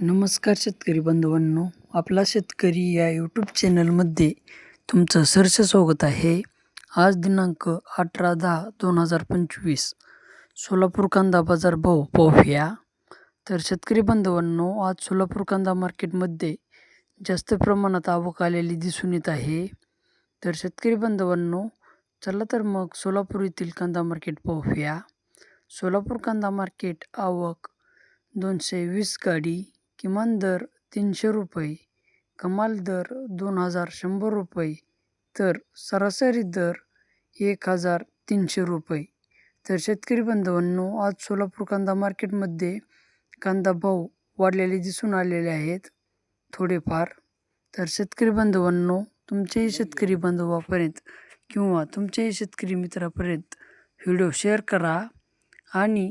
नमस्कार शेतकरी बंधूंनो आपला शेतकरी या यूट्यूब चॅनलमध्ये तुमचं सरस स्वागत आहे. आज दिनांक अठरा दहा दोन हजार पंचवीस सोलापूर कांदा बाजार भाव पाहूया. तर शेतकरी बांधवांनो आज सोलापूर कांदा मार्केटमध्ये जास्त प्रमाणात आवक आलेली दिसून येत आहे. तर शेतकरी बांधवांनो चला तर मग सोलापूर येथील कांदा मार्केट पाहूया. सोलापूर कांदा मार्केट आवक दोनशे वीस गाडी किमान दर तीनशे रुपये कमाल दर दोन हजार शंभर रुपये तर सरासरी दर एक हजार तीनशे रुपये. तर शेतकरी बांधवांनो आज सोलापूर कांदा मार्केटमध्ये कांदा भाव वाढलेले दिसून आलेले आहेत. थोडेफार. तर शेतकरी बांधवांनो तुमचेही शेतकरी बांधवापर्यंत किंवा तुमच्याही शेतकरी मित्रापर्यंत व्हिडिओ शेअर करा आणि